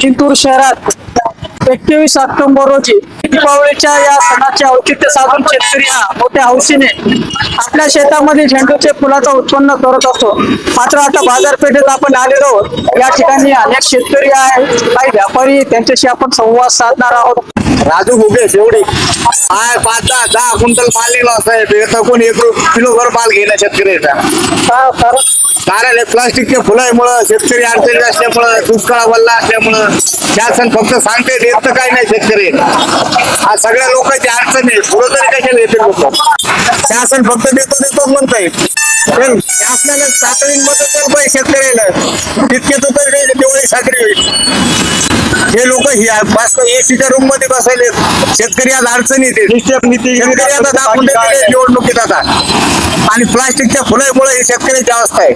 जिंतूर शहरात एकवीस ऑक्टोबर रोजी दीपावलीच्या या सणाचे औचित्य साधून शेतकरी हा मोठ्या हौशीने आपल्या शेतामध्ये झेंडूचे फुलाचं उत्पन्न करत असतो. मात्र आता बाजारपेठेत आपण आलेलो आहोत. या ठिकाणी अनेक शेतकरी आहेत. काही व्यापारी त्यांच्याशी आपण संवाद साधणार आहोत. राजू भुगेश एवढी काय पाच दहा दहा क्विंटल माल निघला साहेब कोण एक किलो भर माल घेणं शेतकऱ्याचा कारण कारण प्लास्टिकच्या फुलामुळं शेतकरी अडचणी असल्यामुळं दुष्काळ वल्ला असल्यामुळं. शासन फक्त सांगते देत तर काही नाही शेतकरी. हा सगळ्या लोकांची अडचण आहे. फुलं तरी कशाला येते लोक? शासन फक्त देतो देतो म्हणताय. पण शासनाला तातडीने मदत केलं पाहिजे शेतकऱ्याला. तितके तर तरी दिवाळी साजरी होईल. हे लोक मस्त एसीच्या रूममध्ये बसायले शेतकरी आज अडचणीत निवडणुकीत आता. आणि प्लास्टिकच्या फुलामुळे ही शेतकऱ्याची अवस्था आहे.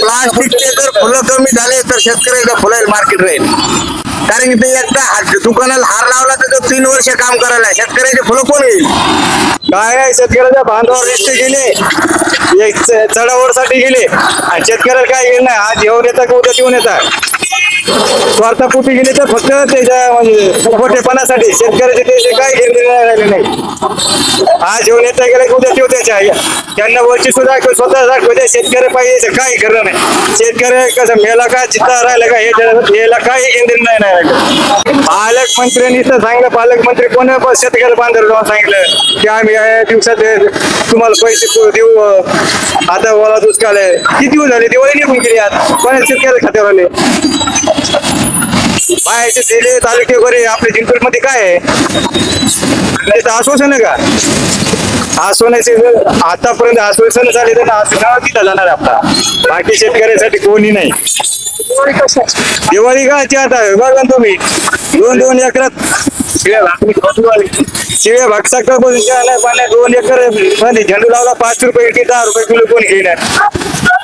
प्लास्टिकचे जर फुलं कमी झाले तर शेतकऱ्याचं फुलं मार्केट राहील. कारण की ते एकदा दुकानाला हार लावला तर तो तीन वर्ष काम करायला. शेतकऱ्याचे फुलं कोण येईल? काय आहे शेतकऱ्याच्या बांधावर रस्ते गेले. एक चढावरसाठी गेले. आणि शेतकऱ्याला काय गेलं नाही? आज येऊन येतात का? उद्या येऊन येतात? स्वार्थापोटी गेले तर फक्त त्याच्या म्हणजे खोटेपणासाठी शेतकऱ्याचे ते काय घेणे राहिले नाही. आज जेवण येता गेला की उद्या तेव त्याच्या त्यांना वरची सुद्धा स्वतः दाखवते शेतकरी पाहिजे काही खरं नाही. शेतकरी कसं मेला का चित्ता राहिला का हे याला काय केंद्र नाही राहिलं. पालकमंत्र्यांनी तर सांगितलं पालकमंत्री कोण पण शेतकऱ्याला बांधर सांगितलं की आम्ही या दिवसात तुम्हाला पैसे देऊ आता ओला दुष्काळ आहे. किती दिवस झाले? दिवाळी निघून गेली आज. कोणा शेतकऱ्याला खात्यावर आले? काय ते तालुके वगैरे आपल्या जिंतूरमध्ये काय आहे? आश्वासन आहे का? आश्वासनाचे आतापर्यंत आश्वासन झाले तर नाव तिथं जाणार आपला. बाकी शेतकऱ्यासाठी कोणी नाही. दिवाळी काय आता? बघा तुम्ही. दोन दोन एकरात शिव्या भागसा का भाग पाण्यात दोन एकर झेंडू लावला पाच रुपये दहा रुपये किलो कोण घेणार?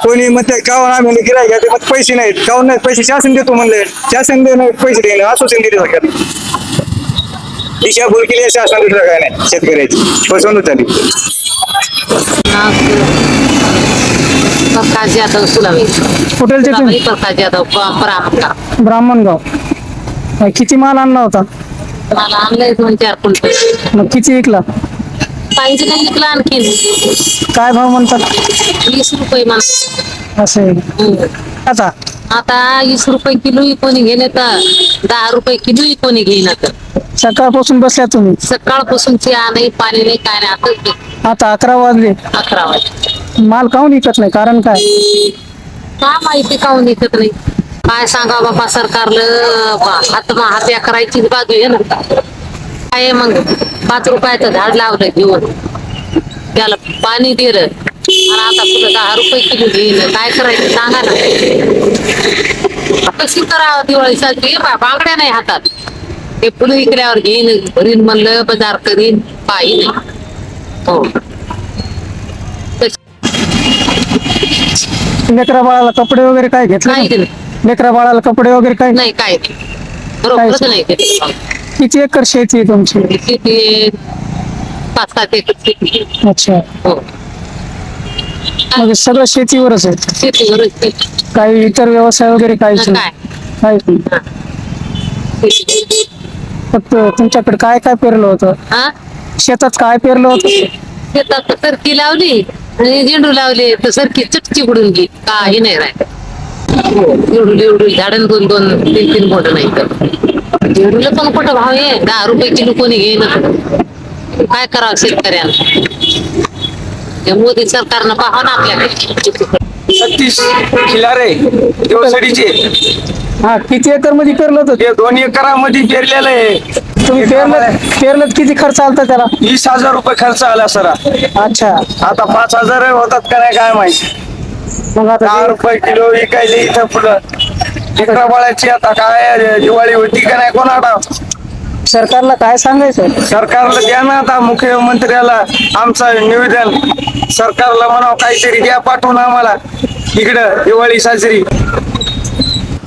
कोणी म्हणते काऊन आम्ही गिराय घ्या मग पैसे नाहीत. काऊन नाही पैसे शासन देतो म्हणले. शासन दे नाही पैसे देणं आश्वासन दिले सरकार. दिशाभूल केली शासन दुसरं काय नाही शेतकऱ्याची. फसवणूक झाली प्रकाश जाधव सुलावी कुठेल ते सुलावी प्रकाश जाधव परामका ब्राह्मणगाव. अं, किती माल आणला होता? मला आणलंय दोन चार क्विंटल. मग किती विकला? पाहिजे नाही विकलं आणखीन काय भाव म्हणतात वीस रुपये मला असे. आता आता वीस रुपये किलो कोणी घेणे तर दहा रुपये किलो कोणी घेईना तर सकाळपासून बसल्या तुम्ही सकाळपासून चहा नाही पाणी नाही काय नाही आता आता अकरा वाजले अकरा वाजता माल काहून विकत नाही कारण काय काय माहिती काऊन विकत नाही काय सांगा बाबा सरकारला बा- हात हात्या करायची बाजू आहे ना काय मग. पाच रुपयाचं झाड लावलं घेऊन त्याला पाणी दिलं. आणि आता पुढे दहा रुपये किलो घेईन काय करायचं सांगा ना. कशी करावं दिवाळीसाठी बांगड्या नाही हातात. ते फुलं विकल्यावर घेईन भरीन म्हणलं बाजार करीन काही नाही हो. लेकरा बाळाला कपडे वगैरे काय घेतले नाही? लेकरा बाळाला कपडे वगैरे काय? नाही काय नाही. बरोबरच नाही किती एकर शेती आहे तुमची? किती पाच सात एकर शेती. अच्छा. हो. म्हणजे सगळं शेतीवरच आहे? शेतीवरच ते. काही इतर व्यवसाय वगैरे काहीच काय नाही? काहीच नाही. शेती. फक्त तुमच्याकडे काय काय पेरलं होतं? हा? शेतात काय पेरलं होतं? शेतात सरकी लावली आणि झेंडू लावली तर सरकी चटची बुडून गेली. काही नाही राहिलं. एवढू एवढू झाडं दोन दोन तीन तीन बोट नाही तर. झेंडूला पण कुठं भाव आहे? दहा रुपये किलो कोणी घेईन काय करावं शेतकऱ्यांना हे मोदी सरकारनं पाहा ना आपल्याकडे. खिलारे दिवसडीचे हा किती एकरमध्ये पेरलं होतं? ते दोन एकरामध्ये पेरलेलं आहे. तुम्ही पेरलं पेरलं किती खर्च आलता त्याला? वीस हजार रुपये खर्च आला सरा. अच्छा. आता पाच हजार होतात का नाही काय माहिती. मग आता दहा ते- रुपये किलो विकायले इथं पुढं. लेकरा बाळाची आता काय दिवाळी होती का नाही कोणाला? सरकारला काय सांगायचं? सरकारला द्या ना आता मुख्यमंत्र्याला आमचं निवेदन. सरकारला म्हणावं काहीतरी द्या पाठवून आम्हाला. इकडं दिवाळी साजरी.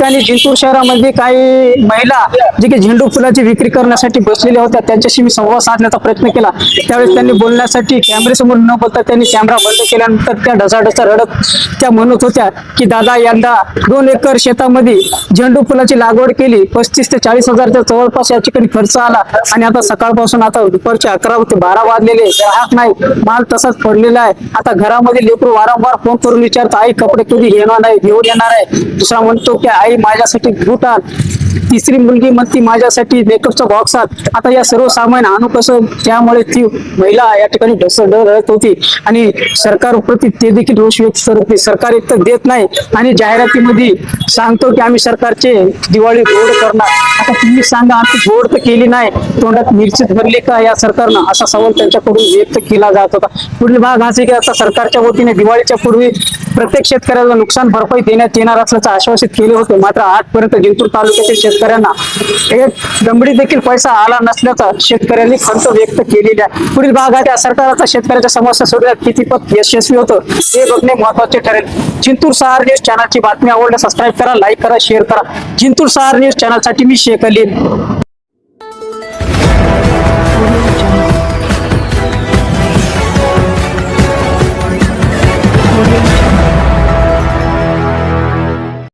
ठिकाणी जिंतूर शहरामध्ये काही महिला जे की झेंडू फुलाची विक्री करण्यासाठी बसलेल्या होत्या त्यांच्याशी मी संवाद साधण्याचा प्रयत्न केला. त्यावेळेस त्यांनी बोलण्यासाठी कॅमेरेसमोर न बोलता त्यांनी कॅमेरा बंद केल्यानंतर त्या ढसाढसा रडत त्या म्हणत होत्या की दादा यंदा दोन एकर शेतामध्ये झेंडू फुलाची लागवड केली पस्तीस ते चाळीस हजारच्या जवळपास या ठिकाणी खर्च आला आणि आता सकाळपासून आता दुपारचे अकरा ते बारा वाजलेले ग्राहक नाही माल तसाच पडलेला आहे. आता घरामध्ये लेकरू वारंवार फोन करून विचारतो आई कपडे कधी घेणार नाही घेऊन येणार आहे? दुसरा म्हणतो की आई माझ्यासाठी बूट आण तिसरी मुलगी म्हणती माझ्यासाठी मेकअपचा बॉक्स आता. या सर्व सामान आणू कसं? त्यामुळे ती महिला या ठिकाणी ढसळ होती. आणि सरकार प्रति ते देखील रोष व्यक्त करत सरकार एक तर देत नाही आणि जाहिरातीमध्ये सांगतो की आम्ही सरकारचे दिवाळी गोड करणार. आता तुम्ही सांगा आम्ही गोड तर केली नाही. तोंडात मिरचीत भरली का या सरकारनं? असा सवाल त्यांच्याकडून व्यक्त केला जात होता. पुढील भाग हा की आता सरकारच्या वतीने दिवाळीच्या पूर्वी प्रत्येक शेतकऱ्याला नुकसान भरपाई देण्यात येणार असल्याचं आश्वासित केले होते. मात्र आजपर्यंत जिंतूर तालुक्यातील शेतकऱ्यांना. एक दमडी देखील पैसा आला नसल्याचा शेतकऱ्यांनी खंत व्यक्त केलेली आहे. पुढील भागात या सरकारचा शेतकऱ्याच्या समस्या सोडण्यात किती पत यशस्वी होतं हे बघणे महत्त्वाचे ठरेल. जिंतूर सहार न्यूज चॅनलची बातमी आवडल्या सबस्क्राईब करा लाईक करा शेअर करा. जिंतूर सहार न्यूज चॅनलसाठी मी शेख अली